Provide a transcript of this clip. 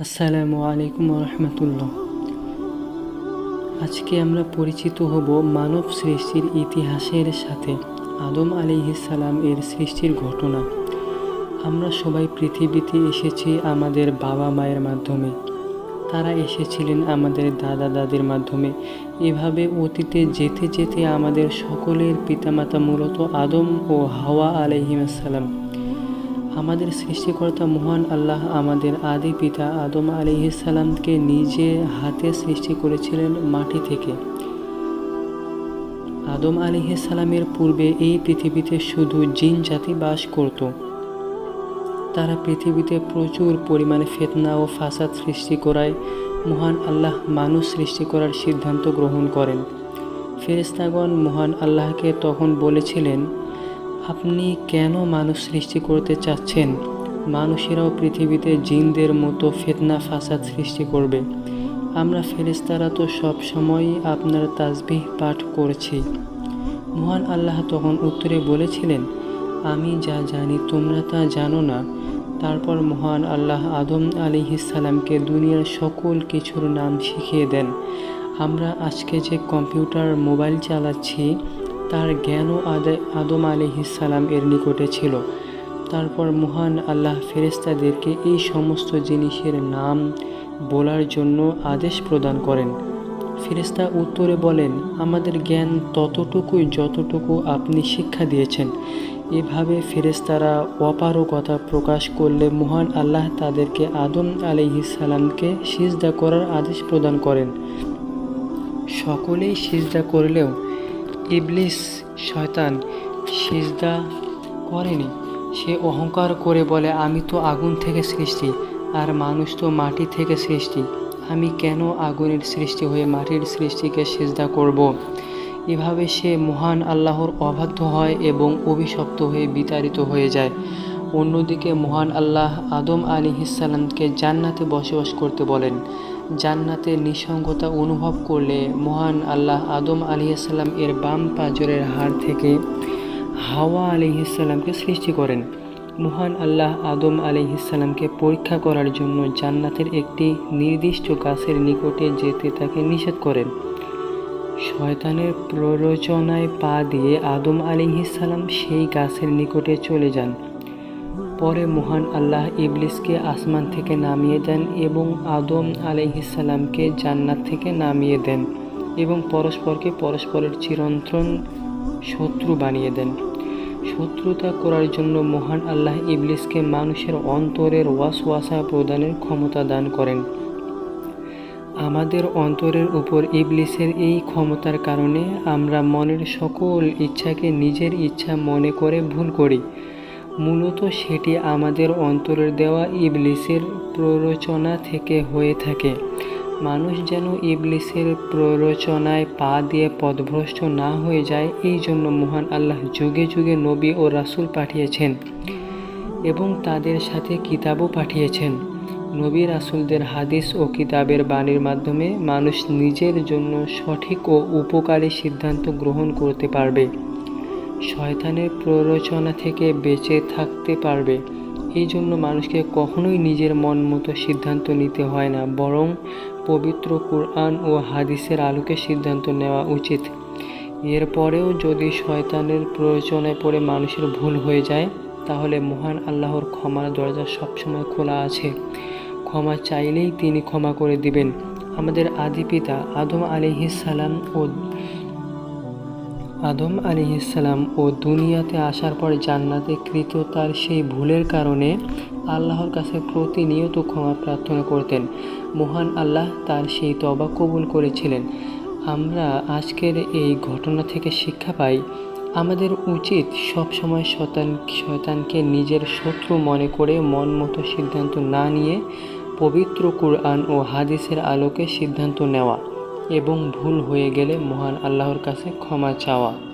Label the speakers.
Speaker 1: আসসালামু আলাইকুম রহমতুল্লাহ। আজকে আমরা পরিচিত হব মানব সৃষ্টির ইতিহাসের সাথে। আদম সালাম এর সৃষ্টির ঘটনা। আমরা সবাই পৃথিবীতে এসেছি আমাদের বাবা মায়ের মাধ্যমে। তারা এসেছিলেন আমাদের দাদা দাদির মাধ্যমে। এভাবে অতীতে যেতে যেতে আমাদের সকলের পিতামাতা মূলত আদম ও হাওয়া আলাইহিমাসালাম আমাদের সৃষ্টিকর্তা মহান আল্লাহ আমাদের আদি পিতা আদম আলিহিসাল্লামকে নিজে হাতে সৃষ্টি করেছিলেন মাটি থেকে। আদম আলিহিসাল্লামের পূর্বে এই পৃথিবীতে শুধু জিন জাতি বাস করত। তারা পৃথিবীতে প্রচুর পরিমাণে ফেতনা ও ফাসাদ সৃষ্টি করায় মহান আল্লাহ মানুষ সৃষ্টি করার সিদ্ধান্ত গ্রহণ করেন। ফেরেস্তাগণ মহান আল্লাহকে তখন বলেছিলেন আপনি কেন মানুষ সৃষ্টি করতে চাচ্ছেন? মানুষেরাও পৃথিবীতে জিনদের মতো ফেতনা ফাসাদ সৃষ্টি করবে। আমরা ফেরেস্তারা তো সব সময়ই আপনার তাজবিহ পাঠ করছি। মহান আল্লাহ তখন উত্তরে বলেছিলেন, আমি যা জানি তোমরা তা জানো না। তারপর মহান আল্লাহ আদম আলী ইসালামকে দুনিয়ার সকল কিছুর নাম শিখিয়ে দেন, আমরা আজকে যে কম্পিউটার, মোবাইল চালাচ্ছি তার জ্ঞানও আদম আলিহিসাল্লাম এর নিকটে ছিল। তারপর মহান আল্লাহ ফেরেস্তাদেরকে এই সমস্ত জিনিসের নাম বলার জন্য আদেশ প্রদান করেন। ফেরেস্তা উত্তরে বলেন, আমাদের জ্ঞান ততটুকুই যতটুকু আপনি শিক্ষা দিয়েছেন। এভাবে ফেরেস্তারা অপারগতা প্রকাশ করলে মহান আল্লাহ তাদেরকে আদম আলিহিসাল্লামকে সিজদা করার আদেশ প্রদান করেন। সকলেই সিজদা করলেও ইবলিস শয়তান সিজদা করেনি। সে অহংকার করে বলে, আমি তো আগুন থেকে সৃষ্টি, আর মানুষ তো মাটি থেকে সৃষ্টি। আমি কেন আগুনের সৃষ্টি হয়ে মাটির সৃষ্টিকে সিজদা করব। এভাবে সে মহান আল্লাহর অবাধ্য হয় এবং অভিশপ্ত হয়ে বিতাড়িত হয়ে যায়। অন্যদিকে মহান আল্লাহ আদম আলী ইসাল্লামকে জান্নাতে বসবাস করতে বলেন। জান্নাতে নিঃসঙ্গতা অনুভব করলে মহান আল্লাহ আদম আলিহাল্লাম এর বাম পাজরের হাড় থেকে হাওয়া আলিহাল্লামকে সৃষ্টি করেন। মহান আল্লাহ আদম আলিহিসাল্লামকে পরীক্ষা করার জন্য জান্নাতের একটি নির্দিষ্ট গাছের নিকটে যেতে তাকে নিষেধ করেন। শয়তানের প্ররোচনায় পা দিয়ে আদম আলিহিসাল্লাম সেই গাছের নিকটে চলে যান। পরে মহান আল্লাহ ইবলিসকে আসমান থেকে নামিয়ে দেন এবং আদম আলাইহিসাল্লামকে জান্নাত থেকে নামিয়ে দেন এবং পরস্পরকে পরস্পরের চিরন্তন শত্রু বানিয়ে দেন। শত্রুতা করার জন্য মহান আল্লাহ ইবলিসকে মানুষের অন্তরের ওয়াসওয়াসা প্রদানের ক্ষমতা দান করেন। আমাদের অন্তরের উপর ইবলিসের এই ক্ষমতার কারণে আমরা মনের সকল ইচ্ছাকে নিজের ইচ্ছা মনে করে ভুল করি। মূলত সেটি আমাদের অন্তরের দেওয়া ইবলিসের প্ররোচনা থেকে হয়ে থাকে। মানুষ যেন ইবলিসের প্ররোচনায় পা দিয়ে পদভ্রষ্ট না হয়ে যায়, এই জন্য মহান আল্লাহ যুগে যুগে নবী ও রাসুল পাঠিয়েছেন এবং তাদের সাথে কিতাবও পাঠিয়েছেন। নবী রাসুলদের হাদিস ও কিতাবের বাণীর মাধ্যমে মানুষ নিজের জন্য সঠিক ও উপকারী সিদ্ধান্ত গ্রহণ করতে পারবে। শয়তানের প্ররোচনা থেকে বেঁচে থাকতে পারবে। এই জন্য মানুষকে কখনোই নিজের মন মতো সিদ্ধান্ত নিতে হয় না, বরং পবিত্র কোরআন ও হাদিসের আলোকে সিদ্ধান্ত নেওয়া উচিত। এরপরেও যদি শয়তানের প্রয়োজনে পড়ে মানুষের ভুল হয়ে যায়, তাহলে মহান আল্লাহর ক্ষমার দরজা সবসময় খোলা আছে। ক্ষমা চাইলেই তিনি ক্ষমা করে দিবেন। আমাদের আদি পিতা আদম আলিহিস সালাম ও আদম আলী ইসলাম ও দুনিয়াতে আসার পর জান্নাতে কৃত তার সেই ভুলের কারণে আল্লাহর কাছে প্রতিনিয়ত ক্ষমা প্রার্থনা করতেন। মহান আল্লাহ তার সেই তবা কবুল করেছিলেন। আমরা আজকের এই ঘটনা থেকে শিক্ষা পাই, আমাদের উচিত সবসময় শতান শয়তানকে নিজের শত্রু মনে করে মন মতো সিদ্ধান্ত না নিয়ে পবিত্র কুরআন ও হাদিসের আলোকে সিদ্ধান্ত নেওয়া। এবং ভুল হয়ে গেলে মহান আল্লাহর কাছে ক্ষমা চাওয়া।